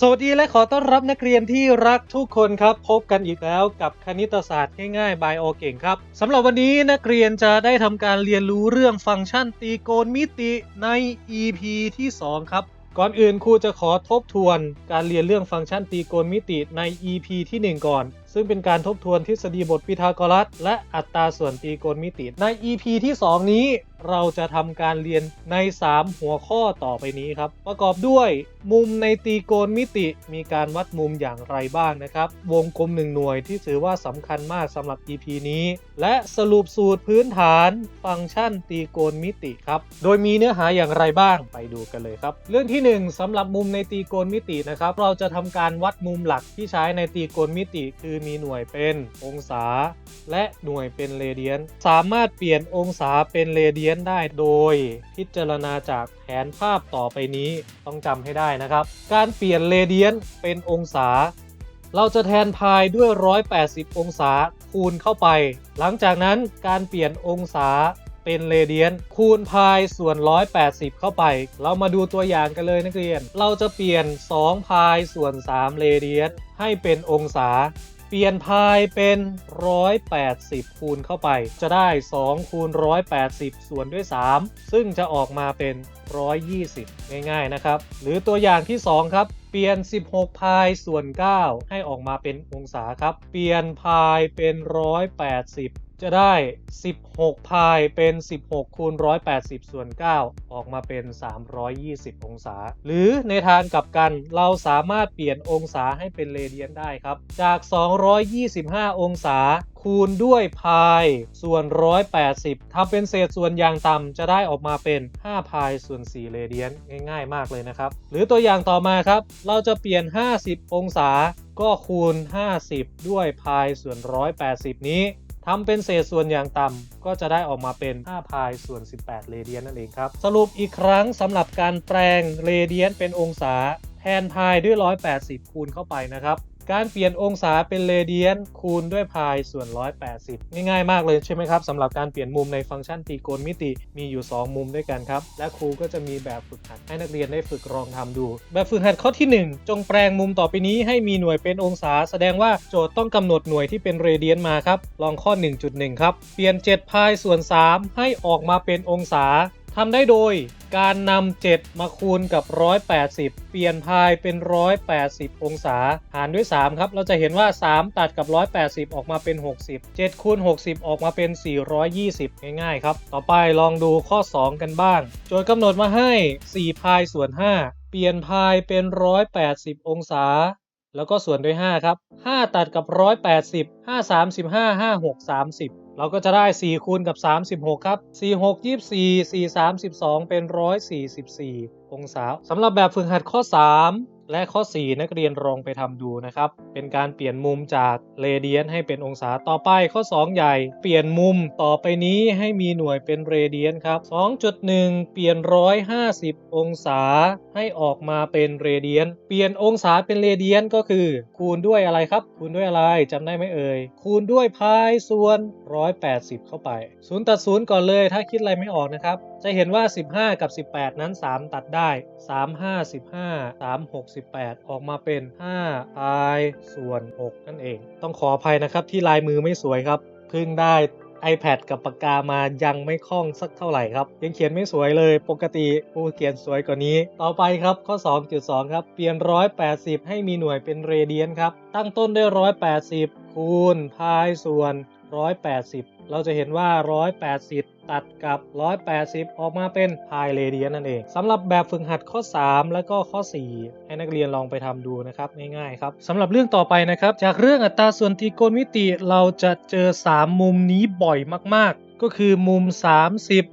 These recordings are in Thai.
สวัสดีและขอต้อนรับนักเรียนที่รักทุกคนครับ พบกันอีกแล้วกับคณิตศาสตร์ง่ายๆ by โอเก่งครับสำหรับวันนี้นักเรียนจะได้ทำการเรียนรู้เรื่องฟังก์ชันตีโกณมิติใน EP ที่ 2 ครับ ก่อนอื่นครูจะขอทบทวนการเรียนเรื่องฟังก์ชันตีโกณมิติใน EP ที่ 1 ก่อน ซึ่งเป็นการทบทวนทฤษฎีบทพีทาโกรัสและอัตราส่วนตีโกณมิติใน EP ที่ 2 นี้ เราจะทำการเรียนใน 3 หัวข้อต่อไปนี้ครับ ประกอบด้วย มุมในตีโกณมิติ มีการวัดมุมอย่างไรบ้างนะครับ วงกลม 1 หน่วยที่ถือว่าสำคัญมากสำหรับ EP นี้ และสรุปสูตรพื้นฐาน ฟังก์ชันตีโกณมิติครับ โดยมีเนื้อหาอย่างไรบ้างไปดูกันเลยครับ เรื่องที่ 1สำหรับมุมในตีโกณมิตินะครับ เราจะทำการวัดมุมหลักที่ใช้ในตีโกณมิติ คือมีหน่วยเป็นองศา และหน่วยเป็นเรเดียน สามารถเปลี่ยนองศาเป็นเรเดียนได้โดยพิจารณาจากแผนภาพต่อไปนี้ต้องจำให้ได้นะครับ การเปลี่ยนเรเดียนเป็นองศา เราจะแทนพายด้วย 180 องศาคูณเข้าไป หลังจากนั้นการเปลี่ยนองศาเป็นเรเดียนคูณพายส่วน 180 เข้าไป เรามาดูตัวอย่างกันเลยนักเรียน เราจะเปลี่ยน2พายส่วน3เรเดียนให้เป็นองศา ปลี่ยนพายเป็น 180 คูณเข้าไป จะได้ 2 คูณ 180 ส่วนด้วย 3 ซึ่งจะออกมาเป็น 120 ง่ายๆนะครับ หรือตัวอย่างที่ 2 ครับ เปลี่ยน 16 พายส่วน 9 ให้ออกมาเป็นองศาครับ เปลี่ยนพายเป็น 180 จะได้ 16 พายเป็น 16 คูณ 180 ส่วน 9 ออกมาเป็น 320 องศา หรือในทางกลับกันเราสามารถเปลี่ยนองศาให้เป็นเรเดียนได้ครับ จาก 225 องศาคูณด้วยพายส่วน 180ทำเป็นเศษส่วนอย่างต่ำจะได้ออกมาเป็น 5 พายส่วน 4 เรเดียนง่ายๆ มากเลยนะครับ หรือตัวอย่างต่อมาครับ เราจะเปลี่ยน 50 องศาก็คูณ 50 ด้วยพายส่วน 180 นี้ ทำเป็นเศษส่วนอย่างต่ำก็จะได้ออกมาเป็น 5 พายส่วน 18 เรเดียนนั่นเองครับ สรุปอีกครั้งสำหรับการแปลงเรเดียนเป็นองศาแทนพายด้วย 180 คูณเข้าไปนะครับ การเปลี่ยนองศาเป็นเรเดียนคูณด้วยพายส่วน 180 ง่ายๆมากเลยใช่ไหมครับสำหรับการเปลี่ยนมุมในฟังก์ชันตรีโกณมิติมีอยู่ 2 มุมด้วยกันครับ และครูก็จะมีแบบฝึกหัดให้นักเรียนได้ฝึกลองทำดู แบบฝึกหัดข้อที่ 1 จงแปลงมุมต่อไปนี้ให้มีหน่วยเป็นองศา แสดงว่าโจทย์ต้องกำหนดหน่วยที่เป็นเรเดียนมาครับลองข้อ 1.1 ครับ เปลี่ยน7พายส่วน 3 ให้ออกมาเป็นองศา ทำได้โดยการนำ 7 มาคูณกับ 180 เปลี่ยนพายเป็น 180 องศา หารด้วย 3 ครับ เราจะเห็นว่า 3 ตัดกับ 180 ออกมาเป็น 60 7 คูณ 60 ออกมาเป็น 420 ง่ายๆ ครับ ต่อไปลองดูข้อ 2 กันบ้าง โจทย์กำหนดมาให้ 4 พายส่วน 5 เปลี่ยนพายเป็น 180 องศาแล้วก็ส่วนด้วย 5 ครับ 5 ตัดกับ 180 5 35 5 6 30 เราก็จะได้ 4 คูณกับ 36 ครับ 4 6 24 4 32 เป็น 144 องศาสำหรับแบบฝึกหัดข้อ 3 และข้อ 4 นักเรียนลองไปทำดูนะครับ เป็นการเปลี่ยนมุมจากเรเดียนให้เป็นองศาต่อไปข้อ 2 ใหญ่ เปลี่ยนมุมต่อไปนี้ให้มีหน่วยเป็นเรเดียนครับ 2.1 เปลี่ยน 150 องศาให้ออกมาเป็นเรเดียน เปลี่ยนองศาเป็นเรเดียนก็คือ คูณด้วยอะไรครับ คูณด้วยอะไรจำได้ไหมเอ่ย คูณด้วยพายส่วน 180 เข้าไปศูนย์ตัดศูนย์ก่อนเลย ถ้าคิดอะไรไม่ออกนะครับ จะเห็นว่า 15 กับ 18 นั้น 3 ตัดได้ 3 5 15 3 6 18 ออกมาเป็น5พายส่วน 6 นั่นเอง ต้องขออภัยนะครับที่ลายมือไม่สวยครับ เพิ่งได้ iPad กับปากกามายังไม่คล่องสักเท่าไหร่ครับ ยังเขียนไม่สวยเลยปกติผู้เขียนสวยกว่านี้ ต่อไปครับข้อ 2.2 ครับ เปลี่ยน 180 ให้มีหน่วยเป็นเรเดียนครับ ตั้งต้นด้วย 180 คูณพายส่วน 180 เราจะเห็นว่า 180 ตัดกับ 180 ออกมาเป็นพายเรเดียนนั่นเองสำหรับแบบฝึกหัดข้อ 3 แล้วก็ข้อ 4 ให้นักเรียนลองไปทำดูนะครับง่ายๆครับสำหรับเรื่องต่อไปนะครับจากเรื่องอัตราส่วนตรีโกณมิติเราจะเจอ 3 มุมนี้บ่อยมากๆ ก็คือมุม 30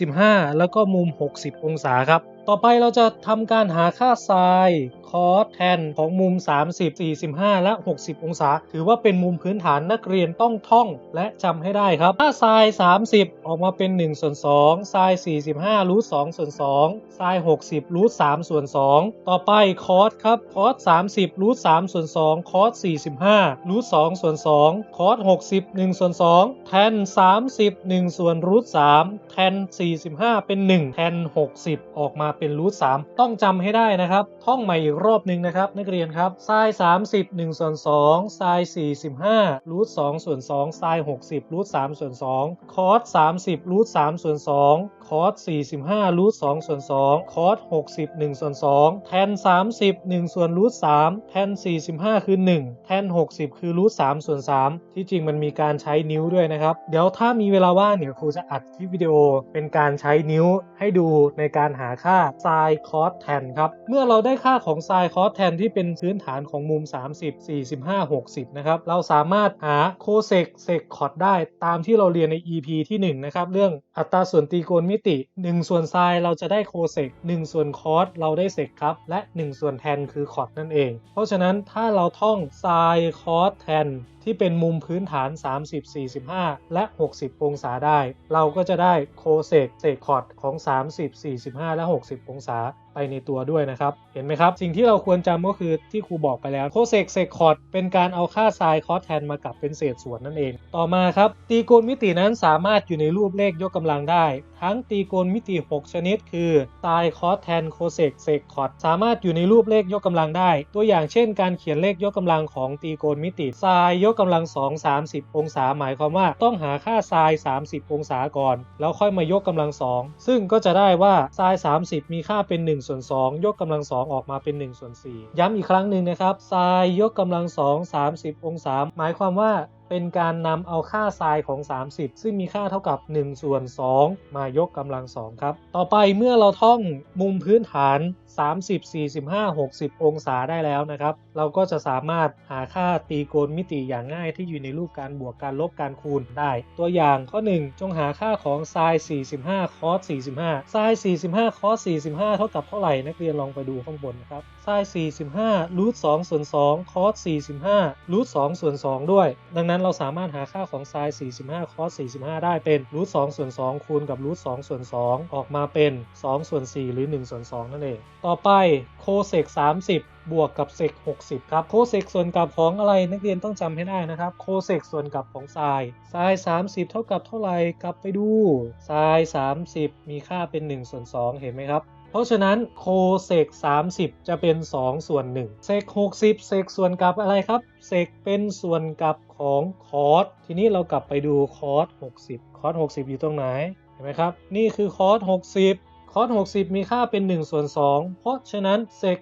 45 แล้วก็มุม 60 องศาครับ ต่อไปเราจะทำการหาค่าไซน์คอสแทนของมุม 30 45 และ 60 องศา ถือว่าเป็นมุมพื้นฐานนักเรียนต้องท่องและจำให้ได้ครับ ถ้าไซน์30 ออกมาเป็น1ส่วน2ไซน์45รูท2ส่วน2ไซน์60รูท3ส่วน2ต่อไปคอสครับคอส30รูท3ส่วน2คอส45รูท2ส่วน2คอส60 1ส่วน2แทน30 1ส่วนรูท3แทน45 เป็น 1 แทน 60 ออกมาเป็นรูท3ต้องจำให้ได้นะครับ ท่องใหม่อีกรอบหนึ่งนะครับ นักเรียนครับไซน์30 1ส่วน2ไซน์45รูท2ส่วน2ไซน์60รูท3ส่วน2คอส30รูท3ส่วน2ค อส45รูท2ส่วน2คอส60 1ส่วน2แทน30 1ส่วนรูท3แทน 45 คือ 1 แทน 60 คือรูท3ส่วน3ที่จริงมันมีการใช้นิ้วด้วยนะครับ เดี๋ยวถ้ามีเวลาว่างเดี๋ยวครูจะอัดคลิปวิดีโอเป็นการใช้นิ้วให้ดูในการหาค่าไซน์คอสแทนครับ เมื่อเราได้ค่าของไซน์คอสแทนที่เป็นพื้นฐานของมุม 30 45 60 นะครับ เราสามารถหาโคเซกเซกคอร์ดได้ตามที่เราเรียนใน EP ที่ 1 นะครับ เรื่องอัตราส่วนตรีโกณมิติ1ส่วนไซน์เราจะได้โคเซก1ส่วนคอสเราได้เซกครับ และ 1 ส่วนแทนคือคอสนั่นเอง เพราะฉะนั้นถ้าเราท่องไซน์คอสแทนที่เป็นมุมพื้นฐาน 30 45 และ 60 องศาได้ เราก็จะได้โคเซกเซกคอร์ดของ 30 45 และ 60 องศา ไปในตัวด้วยนะครับ เห็นไหมครับ สิ่งที่เราควรจำก็คือที่ครูบอกไปแล้วโคเซกเซกคอร์ดเป็นการเอาค่าไซน์คอสแทนมากลับเป็นเศษส่วนนั่นเอง ต่อมาครับตรีโกณมิตินั้นสามารถอยู่ในรูปเลขยกกำลังได้ ทั้งตรีโกณมิติ 6 ชนิด คือไซน์คอสแทนโคเซกเซกคอร์ดสามารถอยู่ในรูปเลขยกกำลังได้ ตัวอย่างเช่น การเขียนเลขยกกำลังของตรีโกณมิติไซน์ยกกำลัง 2 30 องศา หมายความว่าต้องหาค่าไซน์30 องศาก่อน แล้วค่อยมายกกำลัง 2 ซึ่งก็จะได้ว่าไซน์30 มีค่าเป็น 1ส่วน2ยกกำลัง 2 ออกมาเป็น 1 ส่วน 4 ย้ำอีกครั้งหนึ่งนะครับไซน์ยกกำลัง 2 30 องศา หมายความว่า เป็นการนำเอาค่าไซน์ของ 30 ซึ่งมีค่าเท่ากับ 1 ส่วน 2 มายกกำลัง 2 ครับ ต่อไปเมื่อเราท่องมุมพื้นฐาน 30 45 60 องศาได้แล้วนะครับ เราก็จะสามารถหาค่าตีโกณมิติอย่างง่ายที่อยู่ในรูปการบวกการลบการคูณได้ ตัวอย่างข้อ 1 จงหาค่าของไซน์45 คอส45ไซน์45 คอส45 เท่ากับเท่าไหร่นักเรียนลองไปดูข้างบนนะครับไซน์45รูท2ส่วน2คอส45รูท2ส่วน2ด้วย ดังนั้นเราสามารถหาค่าของไซน์45 คอส 45 ได้เป็นรูท2ส่วน2คูณกับรูท2ส่วน2 ออกมาเป็น 2 ส่วน 4 หรือ 1 ส่วน 2 นั่นเอง ต่อไปโคเซก30บวกกับเซก60 ครับ โคเซกส่วนกับของอะไรนักเรียนต้องจำให้ได้นะครับ โคเซกส่วนกับของไซน์ไซน์30 เท่ากับเท่าไหร่กลับไปดูไซน์30 มีค่าเป็น 1 ส่วน 2 เห็นไหมครับ เพราะฉะนั้นโคเซก30 จะเป็น 2 ส่วน1เซก60 เซกส่วนกับอะไรครับ เซกเป็นส่วนกับของคอสทีนี้เรากลับไปดูคอส60 คอส60 อยู่ตรงไหน เห็นไหมครับ นี่คือคอส60 คอส60 มีค่าเป็น1ส่วน2เพราะฉะนั้นเซก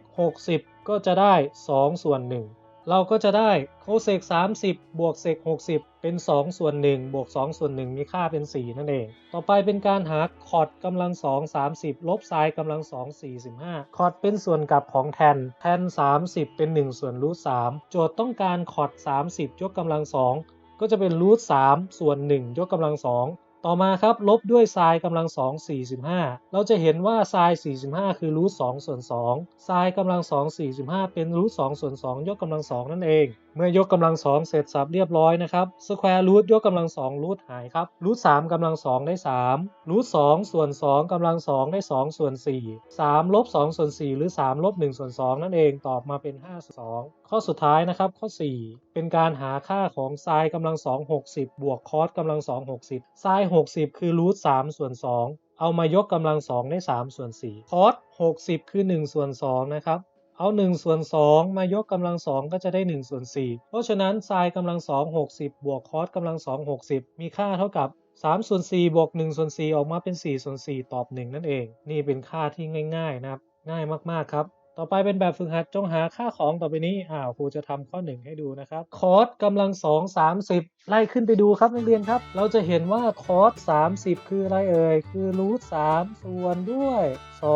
60 ก็จะได้ 2 ส่วน1 เราก็จะได้โคเซก30 บวกเซก60 เป็น 2 ส่วน 1 บวก 2 ส่วน 1 มีค่าเป็น 4 นั่นเอง ต่อไปเป็นการหาคอร์ดกำลัง 2 30 ลบไซน์กำลัง 2 45 คอร์ดเป็นส่วนกลับของแทน แทน 30 เป็น 1 ส่วนรูท3โจทย์ต้องการคอร์ด30 ยกกำลัง 2 ก็จะเป็นรูท3ส่วน 1 ยกกำลัง 2 ต่อมาครับลบด้วยไซน์กำลัง 2 45 เราจะเห็นว่าไซน์45 คือรูท2ส่วน2ไซน์กำลัง 2 45 เป็นรูท2ส่วน2ยกกำลัง 2 นั่นเอง เมื่อยกกำลัง 2 เสร็จสับเรียบร้อยนะครับสแควร์รูทยกกำลัง 2 รูทหายครับรูท3กำลัง 2 ได้3รูท2ส่วน2กำลัง 2 ได้ 2 ส่วน 4 3ลบ2ส่วน4หรือ 3 ลบ1ส่วน2นั่นเองตอบมาเป็น5ส่วน2 ข้อสุดท้ายนะครับข้อ 4 เป็นการหาค่าของไซน์กำลัง 2 60 บวกคอสกำลัง 2 60ไซน์60 คือรูท3ส่วน 2 เอามายกกำลัง 2 ได้ 3 ส่วน 4 คอส60 คือ 1 ส่วน 2 นะครับ เอา 1 ส่วน 2 มายกกำลัง 2 ก็จะได้ 1 ส่วน 4 เพราะฉะนั้นไซน์กำลัง 2 60 บวกคอสกำลัง 2 60 มีค่าเท่ากับ3ส่วน4บวก1ส่วน4ออกมาเป็น 4 ส่วน 4 ตอบ 1 นั่นเอง นี่เป็นค่าที่ง่าย ๆ นะครับ ง่ายมากๆครับ ต่อไปเป็นแบบฝึกหัดจงหาค่าของต่อไปนี้อ่าครูจะทำข้อ 1 ให้ดูนะครับคอร์สกำลัง 2 30 ไล่ขึ้นไปดูครับนักเรียนครับ เราจะเห็นว่าคอร์ส30 คืออะไรเอ่ย คือรูท3ส่วนด้วย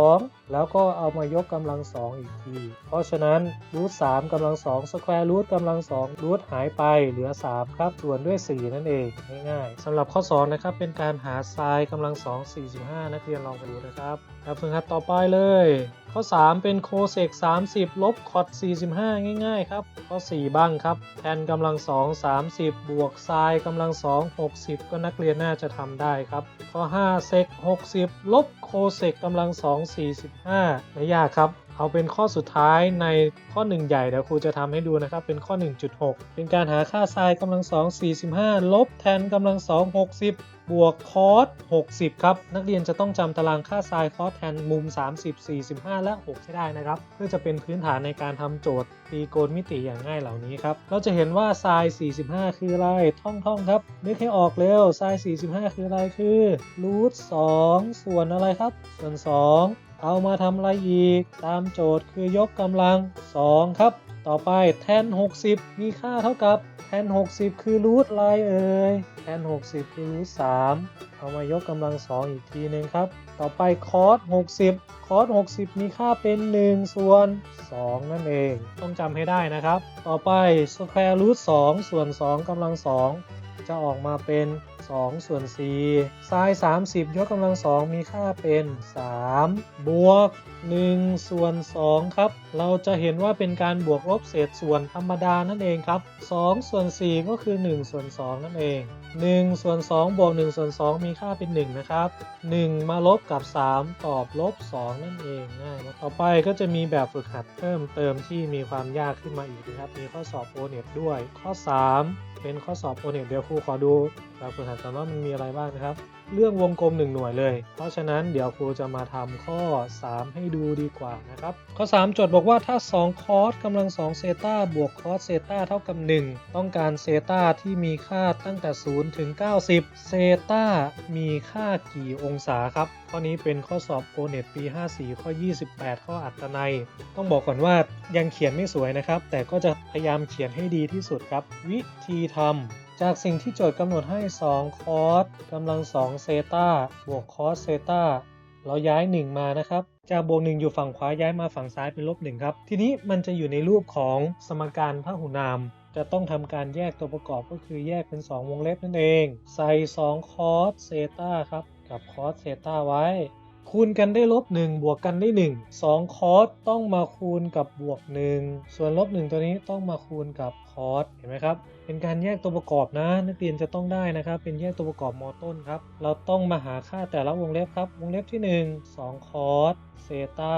2 แล้วก็เอามายกกำลัง 2 อีกที เพราะฉะนั้นรูท3กำลัง2สแควร์รูทกำลัง2รูทหายไปเหลือ 3 ครับส่วนด้วย 4 นั่นเองง่ายๆสำหรับข้อ 2 นะครับ เป็นการหาไซน์กำลัง 2 45 นักเรียนลองไปดูนะครับแบบฝึกหัดต่อไปเลยข้อ 3 เป็นโคเซก30 ลบคอด45 ง่าย ๆ ครับ ข้อ 4 บ้างครับ แทนกำลัง 2 30 บวกไซน์กำลัง 2 60 ก็นักเรียนน่าจะทำได้ครับ ข้อ 5 เซก60 ลบโคเซกกำลัง 2 45 ไม่ยากครับ เอาเป็นข้อสุดท้ายในข้อ 1 ใหญ่เดี๋ยวครูจะทำให้ดูนะครับ เป็นข้อ 1.6 เป็นการหาค่าไซน์กำลัง 2 45 ลบแทนกำลัง 2 60 บวกคอส60 ครับ นักเรียนจะต้องจำตารางค่าไซน์คอสแทนมุม 30 45 และ 6 ให้ได้นะครับ เพื่อจะเป็นพื้นฐานในการทำโจทย์ตีโกณมิติอย่างง่ายเหล่านี้ครับ เราจะเห็นว่าไซน์45 คืออะไร ท่องท่องครับ นึกให้ออกเร็วไซน์45 คืออะไรคือรูท2ส่วนอะไรครับ ส่วน 2 เอามาทำอะไรอีก ตามโจทย์คือยกกำลัง 2 ครับ ต่อไปแทน 60 มีค่าเท่ากับแทน 60 คือรูทไรเอ่ยแทน 60 คือรูท3เอามายกกำลัง 2 อีกทีหนึงครับ ต่อไปคอส60 คอส60 มีค่าเป็น 1 ส่วน 2 นั่นเอง ต้องจำให้ได้นะครับ ต่อไปสแควร์รูท2ส่วน2กำลัง 2 จะออกมาเป็น2 ส่วน4ไซน์30 ยกกำลัง 2 มีค่าเป็น 3 บวก 1 ส่วน 2 ครับ เราจะเห็นว่าเป็นการบวกลบเศษส่วนธรรมดานั่นเองครับ 2 ส่วน 4 ก็คือ 1 ส่วน 2 นั่นเอง 1 ส่วน 2 บวก 1 ส่วน 2 มีค่าเป็น 1 นะครับ 1 มาลบกับ 3 ตอบลบ 2 นั่นเองง่ายต่อไปก็จะมีแบบฝึกหัดเพิ่มเติมที่มีความยากขึ้นมาอีกนะครับ มีข้อสอบโอเน็ตด้วย ข้อ 3 เป็นข้อสอบโอเน็ตเดี๋ยวครูขอดู แบบฝึกหัดกันว่ามันมีอะไรบ้างนะครับ เรื่องวงกลม 1 หน่วยเลย เพราะฉะนั้นเดี๋ยวครูจะมาทำข้อ 3 ให้ดูดีกว่านะครับ ข้อ 3 โจทย์บอกว่าถ้า 2 คอสกำลัง2เซตาบวกคอสเซตาเท่ากับ 1 ต้องการเซตาที่มีค่าตั้งแต่ 0 ถึง 90 เซตามีค่ากี่องศาครับ ข้อนี้เป็นข้อสอบโอเน็ตปี 54 ข้อ 28 ข้ออัตนัย ต้องบอกก่อนว่ายังเขียนไม่สวยนะครับ แต่ก็จะพยายามเขียนให้ดีที่สุดครับ วิธีทำ จากสิ่งที่โจทย์กำหนดให้ 2 คอสกำลัง2เซตาบวกคอสเซตาเราย้าย 1 มานะครับ จากบวก1อยู่ฝั่งขวาย้ายมาฝั่งซ้ายเป็นลบ1ครับ ทีนี้มันจะอยู่ในรูปของสมการพหุนาม จะต้องทำการแยกตัวประกอบก็คือแยกเป็น 2 วงเล็บนั่นเอง ใส่ 2 คอสเซตาครับ กับคอสเซตาไว้ คูณกันได้ลบ1บวกกันได้ 1 2 คอสต้องมาคูณกับบวก 1 ส่วนลบ 1 ตัวนี้ต้องมาคูณกับคอสเห็นไหมครับ เป็นการแยกตัวประกอบนะ นักเรียนจะต้องได้นะครับ เป็นแยกตัวประกอบมต้นครับ เราต้องมาหาค่าแต่ละวงเล็บครับ วงเล็บที่ 1 2 คอสเซตา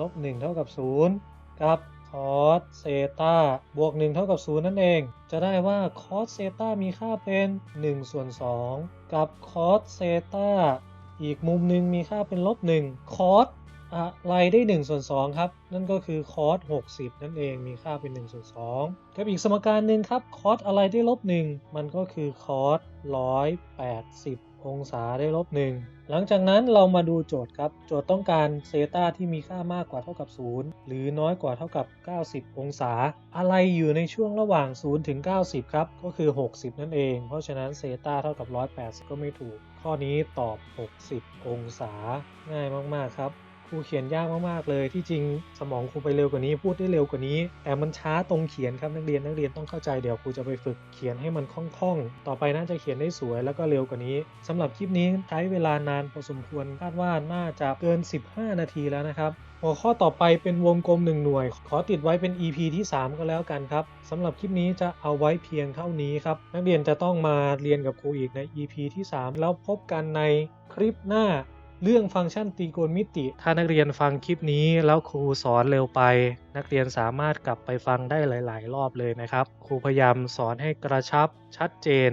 ลบ1เท่ากับ 0 กับคอสเซตาบวก 1 เท่ากับ 0 นั่นเอง จะได้ว่าคอสเซตามีค่าเป็น1ส่วน2กับคอสเซตา อีกมุมหนึ่งมีค่าเป็นลบ1คอสอะไรได้1ส่วน2ครับ นั่นก็คือคอส60 นั่นเองมีค่าเป็น1ส่วน2กับอีกสมการหนึ่งครับคอสอะไรได้ลบ1มันก็คือคอส180 องศาได้ลบ1หลังจากนั้นเรามาดูโจทย์ครับ โจทย์ต้องการเซตาที่มีค่ามากกว่าเท่ากับ 0 หรือน้อยกว่าเท่ากับ 90 องศา อะไรอยู่ในช่วงระหว่าง 0 ถึง 90 ครับ ก็คือ 60 นั่นเอง เพราะฉะนั้นเซตาเท่ากับ 180 ก็ไม่ถูก ข้อนี้ตอบ 60 องศาง่ายมากๆครับครูเขียนยากมากๆเลยที่จริงสมองครูไปเร็วกว่านี้พูดได้เร็วกว่านี้ แต่มันช้าตรงเขียนครับนักเรียนนักเรียนต้องเข้าใจเดี๋ยวครูจะไปฝึกเขียนให้มันคล่องๆ ต่อไปน่าจะเขียนได้สวยแล้วก็เร็วกว่านี้สำหรับคลิปนี้ใช้เวลานานพอสมควรคาดว่าน่าจะเกิน 15 นาทีแล้วนะครับ หัวข้อต่อไปเป็นวงกลม1หน่วย ขอติดไว้เป็น EP ที่ 3 ก็แล้วกันครับสำหรับคลิปนี้จะเอาไว้เพียงเท่านี้ครับ นักเรียนจะต้องมาเรียนกับครูอีกใน EP ที่ 3 แล้วพบกันในคลิปหน้า เรื่องฟังก์ชันตรีโกณมิติ ถ้านักเรียนฟังคลิปนี้แล้วครูสอนเร็วไป นักเรียนสามารถกลับไปฟังได้หลาย ๆ รอบเลยนะครับ ครูพยายามสอนให้กระชับ ชัดเจน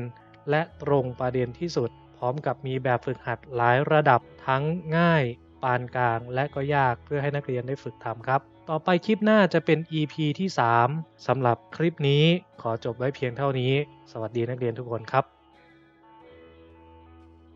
และตรงประเด็นที่สุด พร้อมกับมีแบบฝึกหัดหลายระดับทั้งง่าย ปานกลาง และก็ยากเพื่อให้นักเรียนได้ฝึกทำครับ ต่อไปคลิปหน้าจะเป็น EP ที่ 3สำหรับคลิปนี้ขอจบไว้เพียงเท่านี้ สวัสดีนักเรียนทุกคนครับ